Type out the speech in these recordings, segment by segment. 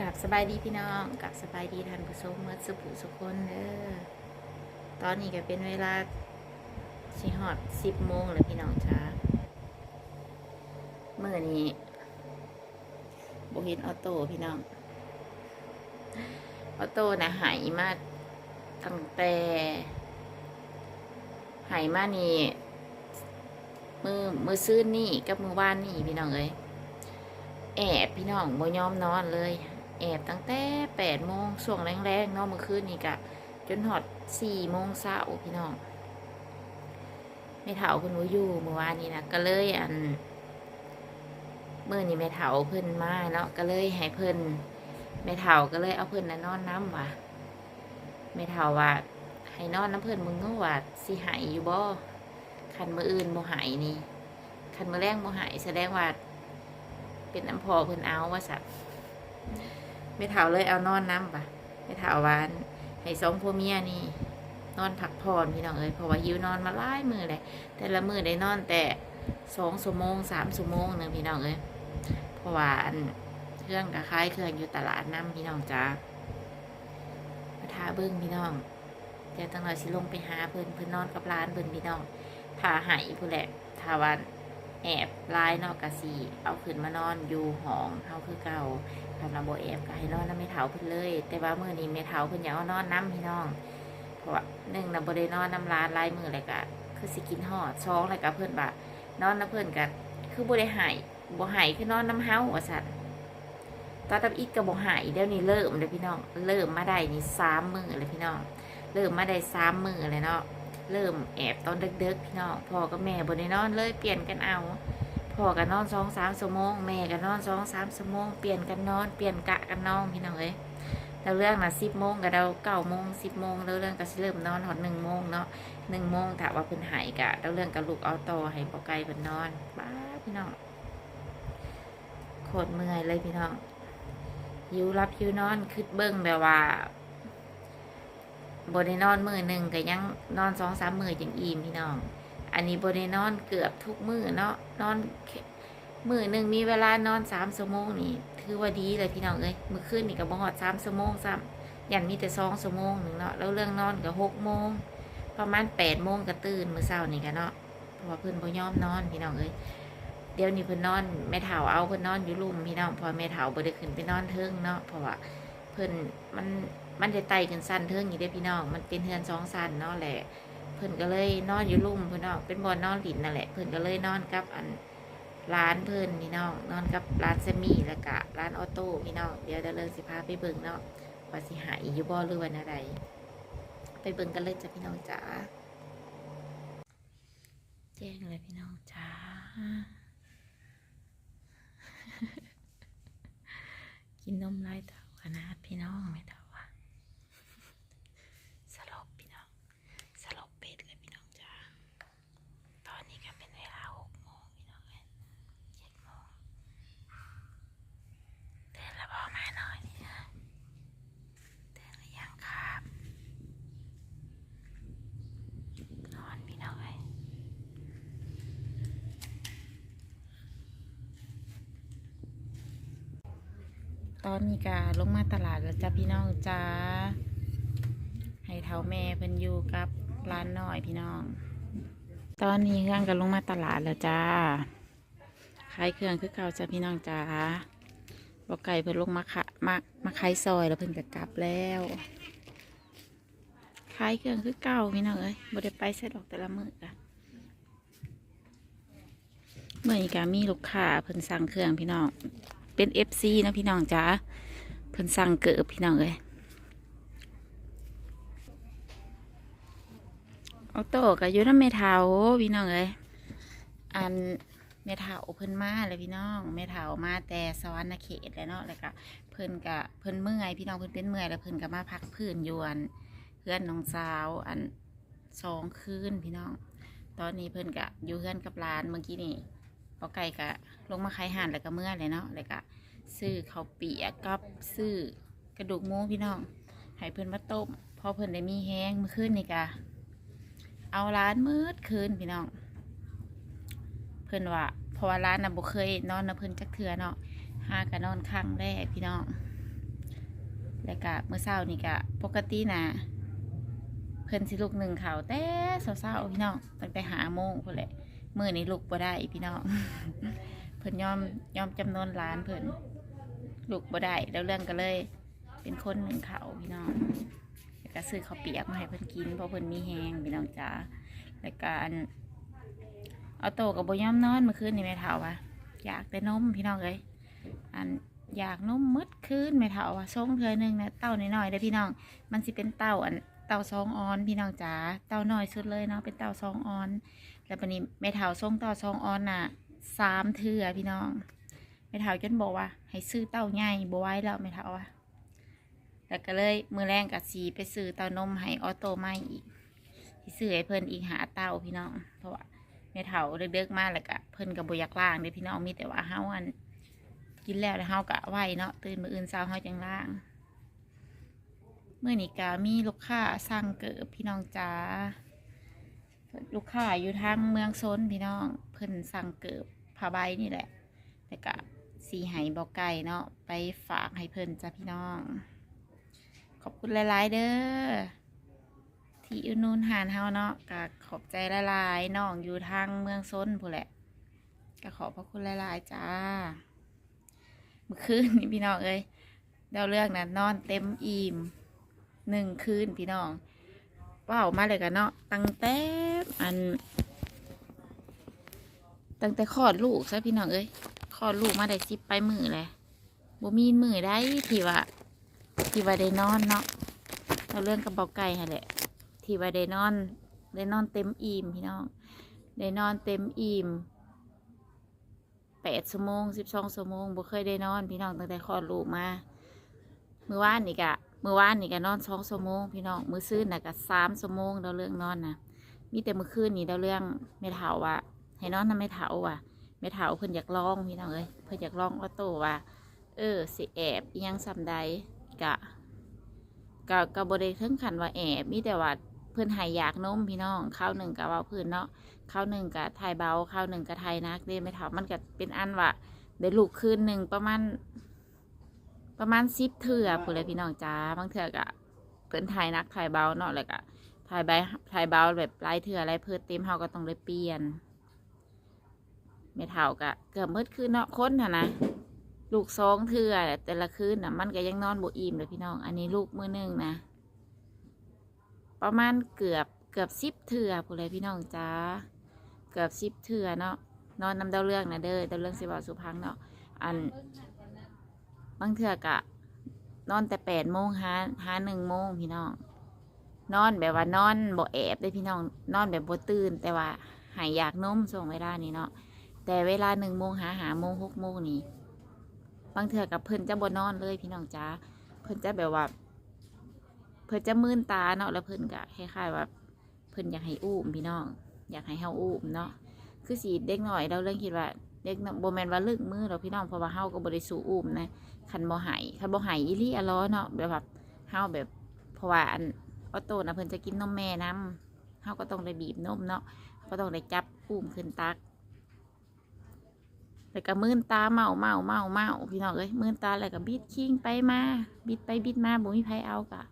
กับสบายดีพี่น้องกับสบายดีท่านผู้ชมเมื่อสุขสุคนเด้อตอนนี้ก็เป็นเวลาสิฮอดสิบโมงแล้วพี่น้องจ้าเมื่อนี้โบเห็นออโต้พี่น้อง ออโต้นะหายมาตั้งแต่หายมานี่มือมือซื้อนี่กับมือว่านนี่พี่น้องเอ้ยแอบพี่น้องบ่ยอมนอนเลย แอบตั้งแต่แปดโมงช่วงแรงๆเนาะเมื่อคืนนี่กะจนหอดสี่โมงเช้าพี่น้องไม่เถาคุณวอยู่เมื่อวานนี้นะก็เลยอันเมื่อนี้ไม่เถาเพิ่นมาเนาะก็เลยให้เพิ่นไม่เถาก็เลยเอาเพิ่นนะนอนน้ำว่ะไม่เถาว่าให้นอนน้ำเพิ่นมึงก็ว่าสิหายอยู่บ่คันมืออื่นบ่หายนี่คันมือแรงบ่หายแสดงว่าเป็นน้ำพอเพิ่นเอาว่าสัตว์ ไม่เถาเลยเอานอนน้ำปะไม่เถาว่าให้สองพ่อเมียนี่ นอนพักผ่อนพี่น้องเอ้ยเพราะว่าหิวนอนมาหลายมือเลยแต่ละมือได้นอนแต่สองชั่วโมงสามชั่วโมงหนึ่งพี่น้องเอ้ยเพราะว่าอันเครื่องกับคายเครื่องอยู่ตลาดน้ำพี่น้องจ้ามาทาเบิ้งพี่น้องเดี๋ยวตั้งหน่อยสิลงไปหาเพิ่นเพิ่นนอนกับร้านเพิ่นพี่น้องทาหายผู้แหละทาวันแอบลายนอกกะสีเอาขึ้นมานอนอยู่ห้องเฮาคือเก่า ทำลำโบแอบก็ให้นอนน้ำไม่เถาเพิ่นเลย แต่ว่ามือนี้ไม่เถาเพิ่นอยากเอานอนน้ำพี่น้อง เพราะว่าหนึ่งนะบ่ได้นอนน้ำร้านลายมืออะไรกะคือสิกินหอดช้องอะไรกะเพิ่นบ่านอนน้ำเพิ่นกะคือบ่ได้หายบ่หายคือนอนน้ำเฮาว่าซั่นตอนทับอีกก็บ่หายเดี๋ยวนี้เริ่มเลยพี่น้องเริ่มมาได้นี่สามมือเลยพี่น้องเริ่มมาได้สามมือเลยเนาะเริ่มแอบตอนเด็กๆพี่น้องพ่อกับแม่บ่ได้นอนเลยเปลี่ยนกันเอา พ่อก็นอนสองสามชั่วโมงแม่ก็นอนสองสามชั่วโมงเปลี่ยนกันนอนเปลี่ยนกะกันนอนพี่น้องเอ้ยแล้วเรื่องนะสิบโมงกับเราเก้าโมงสิบโมงแล้วเรื่องก็เริ่มนอนหอดหนึ่งโมงเนาะหนึ่งโมงถ้าว่าเพิ่นหายกะแล้วเรื่องกับลูกเอาต่อให้ปอไก่เพิ่นนอนบ้าพี่น้องโคตรเมื่อยเลยพี่น้องยิวรับยิวนอนคืดเบิ้งแบบว่าบได้นอนมือหนึ่งก็ยังนอนสองสามมือจังอิ่มพี่น้อง อันนี้บได้นอนเกือบทุกมือเนาะนอนมือหนึ่งมีเวลานอนสามชั่วโมงนี่ถือว่าดีเลยพี่น้องเอ้ยมือคืนนี่กับบ่หอดสามชั่วโมงซ้ำยันมีแต่สองชั่วโมงหนึ่งเนาะแล้วเรื่องนอนกับหกโมงประมาณแปดโมงก็ตื่นมือเช้านี่กันเนาะเพราะว่าเพิ่อนบ่ยอมนอนพี่น้องเอ้ยเดี๋ยวนี้เพิ่อนนอนแม่เฒ่าเอาเพิ่อนนอนอยู่ลุ่มพี่น้องพอแม่เฒ่าบ่ได้ขึ้นไปนอนเทิงเนาะเพราะว่าเพิ่อนมันมันจะไต่ขึ้นสั้นเทิงอยู่เด้อพี่น้อง มันเป็นเฮือนสองสั้นเนาะแหละ เพิ่นก็เลยนอนอยู่ลุ่มเพิ่นเนาะเป็นบอนนอนหลินนั่นแหละเพิ่นก็เลยนอนกับอันร้านเพิ่นพี่น้องนอนกับร้านเซมี่แล้วก็ร้านออโต้พี่น้องเดี๋ยวเดี๋ยวเรื่องสิพาไปเบิ่งเนาะว่าสิหายอยู่บ่หรือว่าอะไรไปเบิ่งกันเลยจ้ะพี่น้องจ๋าแจ้งเลยพี่น้องจ๋ากินนมลายเต่าขนาดพี่น้องไม่เท่าว่ะสลบพี่น้อง สลบเป็ดเลยพี่น้องจ้า ตอนนี้ก็เป็นเวลาหกโมงพี่น้องเลยเจ็ดโมงเตือนแล้วบอกมาหน่อยนี่นะเตือนหรือยังครับนอนพี่น้องเลย ตอนนี้ก็ลงมาตลาดแล้วจ้าพี่น้องจ้าให้เท่าแม่เพิ่นอยู่กับร้านหน้อยพี่น้อง ตอนนี้เครื่องกันลงมาตลาดแล้วจ้าขายเครื่องคือเก่าจ้าพี่น้องจ้าบอกไก่เพิ่นลงมาขะมามาขายซอยแล้วเพิ่นก็กลับแล้วขายเครื่องคือเก่าพี่น้องเอ้ยบ่ได้ไปใส่ดอกแต่ละมื้อจ้ะเมื่อนี้ก็มีลูกค้าเพิ่นสั่งเครื่องพี่น้อง เป็นเอฟซีนะพี่น้องจ้าเพิ่นสั่งเกิบพี่น้องเอ้ยออโตก็อยู่น้ำเมทาพี่น้องเอ้ยอันเมทาเพิ่นมาเลยพี่น้องเมทามาแต่สวรรณเขตแล้วเนาะแล้วก็เพิ่นก็เพิ่นเมื่อยพี่น้องเพิ่นเป็นเมื่อยแล้วเพิ่นก็มาพักพื้นยวนเพื่อนน้องสาวอันสองคืนพี่น้อง ตอนนี้เพิ่นก็อยู่เพื่อนกับร้านเมื่อกี้นี่ ปอไก่ก็ลงมาขายห่านแล้วก็เมื่อเลยเนาะแล้วก็ซื้อข้าวเปียกกับซื้อกระดูกหมูพี่น้องให้เพิ่อนมาต้มพอเพิ่อนได้มีแห้งมื่อคืนนี่กะเอาร้านมืดคืนพี่น้อง เพิ่อนว่าเพราะว่าร้านน่ะบ่เคยนอนนะเพิ่อนจักเทื่อเนาะห้ากันอนครั้งแรกพี่น้อง แล้วก็เมื่อเช้านี่ก็ปกตินะเพิ่อนสิลุกหนึ่งเขาแต่เช้าๆพี่น้องตั้งแต่หาโมงพุ่นแหละ มือนี้ลุกบ่ได้พี่น้องเพิ่นยอมยอมจำนวนล้านเพิ่นลุกบ่ได้แล้วเรื่องก็เลย เป็นคนหนึ่งเขาพี่น้องแล้วก็ซื้อข้าวเปียกมาให้เพิ่นกินเพราะเพิ่นมีแฮงพี่น้องจ๋าแล้วก็อันเอาโตกับบ่ยอมนอนเมื่อคืนนี่แม่เฒ่าว่าอยากได้นมพี่น้องเอ้ยอันอยากนมมืดคืนไม่เท่าว่าส่งเธอหนึ่งนะเต้าน้อยๆเด้พี่น้อง มันสิเป็นเต้าอันเต้าซองออนพี่น้องจ๋าเต้าน้อยสุดเลยเนาะเป็นเต้าซองออน แล้วปานนี้ไม่เท่าส่งต้าซองออนน่ะสามเทื่อพี่น้องไม่เท่าจนบอกว่า ให้ซื้อเต้าใหญ่บ่ไหว้แล้วไม่เท่าว่าแล้วก็เลยมือแรงกับสีไปซื้อเต้านมให้ออโต้มาอีกที่ซื้อให้เพิ่นอีกหาเต้าพี่น้อง เพราะว่าไม่เท่าเด็กๆมากแล้วก็เพิ่นกับบอยากล่างเด้พี่น้องมีแต่ว่าเฮาอันกินแล้วแล้วเฮากะไหวเนาะตื่นมืออื่นเช้าเฮาจังล่างเมื่อนี้กามีลูกค้าสั่งเกิบพี่น้องจ๋า ลูกค้าอยู่ทางเมืองโซนพี่น้อง เพิ่นสั่งเกิบผ้าใบนี่แหละแต่กะสีไหบอกไก่เนาะไปฝากให้เพิ่นจ้ะพี่น้อง ขอบคุณหลายๆเด้อที่อุนูนหานเฮาเนาะกะขอบใจหลายๆน้องอยู่ทางเมืองโซนพู้แหละก็ขอบพระคุณหลายๆจ้าเมื่อคืนนี่พี่น้องเอ้ยเดาเรื่องนะนอนเต็มอิ่มหนึ่งคืนพี่น้อง ว้าวมาเลยกันเนาะตั้งแต่อัน ตั้งแต่คลอดลูกซะพี่น้องเอ้ยคลอดลูกมาได้สิบไปมือเลยบ่มีมือได้ที่ว่าที่ว่าได้นอนเนาะเราเรื่องกับเบาไก่ค่ะแหละที่ว่าได้นอนได้นอนเต็มอิ่มพี่น้องได้นอนเต็มอิ่มแปดชั่วโมงสิบสองชั่วโมงบ่เคยได้นอนพี่น้องตั้งแต่คลอดลูกมาเมื่อวานนี่กะ มื่อวานนี่กะนอนสองชั่วโมงพี่น้องมือซื่นน่ะกะสามชั่วโมงเราเรื่องนอนนะมีแต่มือคืนนี่เราเรื่องไม่เถาว่าให้นอนทำไม่เถาว่ะไม่เถาเพิ่นอยากลองพี่น้องเอ้ยเพิ่นอยากลองออโต้ว่าเออสิแอบยังซำใดกะกะกะบ่ได้ถึงขันว่าแอบมีแต่ว่าเพิ่อนหายอยากนมพี่น้องข้าวหนึ่งกะว่าเพิ่นเนาะข้าวหนึ่งกับไทยเบาข้าวหนึ่งกับไทยนักเด้ไม่เท่ามันก็เป็นอันว่าได้ลูกคืนหนึ่งประมาณ ประมาณสิบเถื่อผู้เลยพี่น้องจ้าบางเถื่อกะเพิ่นไทยนักไทยเบาเนาะแล้วก็ไทยใบไทยเบาแบบลายเถื่ออะไรเพิ่นเต็มเฮาก็ต้องเลยเปลี่ยนไม่เท่ากะเกือบมืดคืนเนาะคนน่ะนะลูกสองเถื่อแต่ละคืนน่ะมันก็ยังนอนบ่อิ่มเลยพี่น้อง อันนี้ลูกมือหนึ่งนะ ประมาณเกือบเกือบสิบเถื่อผู้เลยพี่น้องจ้าเกือบสิบเถื่อเนาะนอนนำดาวเรื่องนะเด้อดาวเรื่องสิบาสุพังเนาะอัน บางเถื่อกะนอนแต่แปดโมงหาหาหนึ่งโมงพี่น้อง นอนแบบว่านอนบ่แอบได้พี่น้อง นอนแบบบ่ตื่น แต่ว่าหายอยากนมส่งเวลานี้เนาะแต่เวลาหนึ่งโมงหาหาโมงหกโมงนี่บางเถื่อกับเพิ่นจะบ่นอนเลยพี่น้องจ้าเพิ่นจะแบบว่า เพิ่นจะมื่นตาเนาะแล้วเพิ่นก็คล้ายๆว่า เพิ่นอยากให้อุ้มพี่น้อง อยากให้เฮาอุ้มเนาะคือสีเด็กหน่อยเราเรื่องคิดว่า เด็กโบแมนว่าลึกมือเราพี่น้องเพราะว่าเฮาก็บริสูอุ้มนะคันบ่ใหายคันบ่ใหายอีลี่อะล้อเนาะแบบแบบเฮาแบบเพราะว่าอันออโต้นะเพิ่นจะกินนมแม่น้ำเฮาก็ต้องได้บีบนมเนาะก็ต้องได้จับอุ้มขึ้นตักแล้วก็มื่นตาเมาเมาเมาเมาพี่น้องเอ้ยมื่นตาแล้วก็บิดคิงไปมาบิดไปบิดมาบ่มีไผเอากะ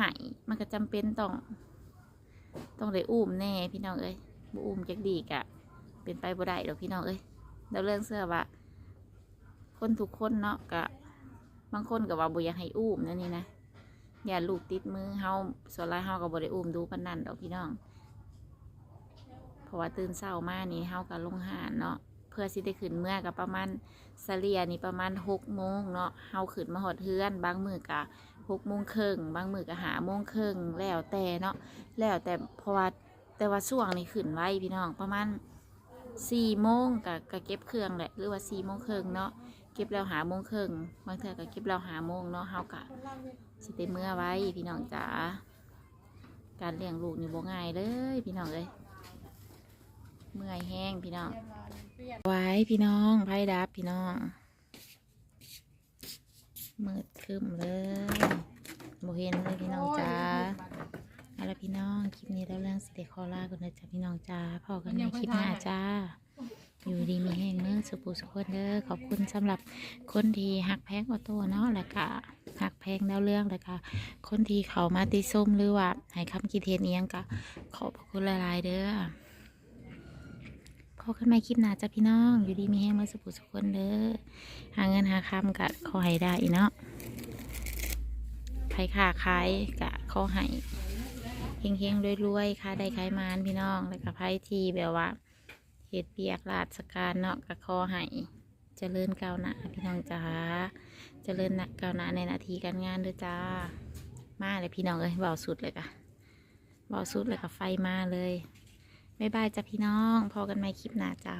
หายมันก็จำเป็นต้อง ต้องได้อุ้มแน่พี่น้องเอ้ยบ่อุ้มจักดีกะ เป็นไปบ่ได้ดอกพี่น้องเอ้ย เราเรื่องเสื้อว่าคนทุกคนเนาะกะบางคนก็ว่าบ่อยากให้อุ้มนั่นนี่นะอย่าลูกติดมือเฮาส่วนหลาเฮาก็บ่ได้อุ้มดูปนนันดอกพี่น้อง เพราะว่าตื่นเช้ามากนี่เฮาก็ลงหานเนาะเพื่อสิได้ขึ้นเมื่อก็ประมาณเสลียนี่ประมาณหกโมงเนาะเฮาขึ้นมาหอดเฮือน บางมือกะหกโมงครึ่งบางมือก็หาโมงครึ่งแล้วแต่เนาะแล้วแต่เพราะว่าแต่ว่าช่วงนี้ขึ้นไว้พี่น้องประมาณ สี่โมงกับกับเก็บเครื่องแหละหรือว่าสี่โมงครึ่งเนาะเก็บแล้วหาโมงครึ่งบางเทื่อก็เก็บแล้วหาโมงเนาะเฮากะสิเต็มเมื่อไว้พี่น้องจ๋าการเลี้ยงลูกนี่บ่ง่ายเลยพี่น้องเลยเมื่อยแห้งพี่น้อง ไว้พี่น้องไพ่ดับพี่น้องมืดครึมเลยบ่เห็นเลยพี่น้องจ๋า เอาละพี่น้องคลิปนี้แล้วเรื่องสิเดคอล่ากันนะจ๊ะพี่น้องจ้าพอกันในคลิปหน้าจ้า อยู่ดีมีแห้งเนื้อสุปุสุขคนเด้อขอบคุณสำหรับคนที่หักแพงออโต้เนาะแล้วก็หักแพงดาวเรื่องเลยค่ะคนที่เขามาติส้มหรือว่าให้คำคิดเห็นเอียงก็ขอบพระคุณหลายๆเด้อพอกันใหม่คลิปหน้าจ้ะพี่น้อง อยู่ดีมีแห้งมาสุขสุขคนเด้อหาเงินหาคำกะขอให้ได้อีเนาะใครขาขายกะขอให้ เฮงๆรวยๆค่ะได้ขายมานพี่น้อง แล้วก็ไพ่ทีแบบว่าเหตุเปียกราชการเนาะกระขอให้เจริญก้าวหน้าพี่น้องจ้าเจริญนะก้าวหน้าในนาทีการงานด้วยจ้า มาเลยพี่น้องเอ้ยเบาสุดเลยค่ะเบาสุดเลยค่ะไฟมาเลยบ๊ายบายจ้ะพี่น้อง พอกันใหมคลิปหน้าจ้า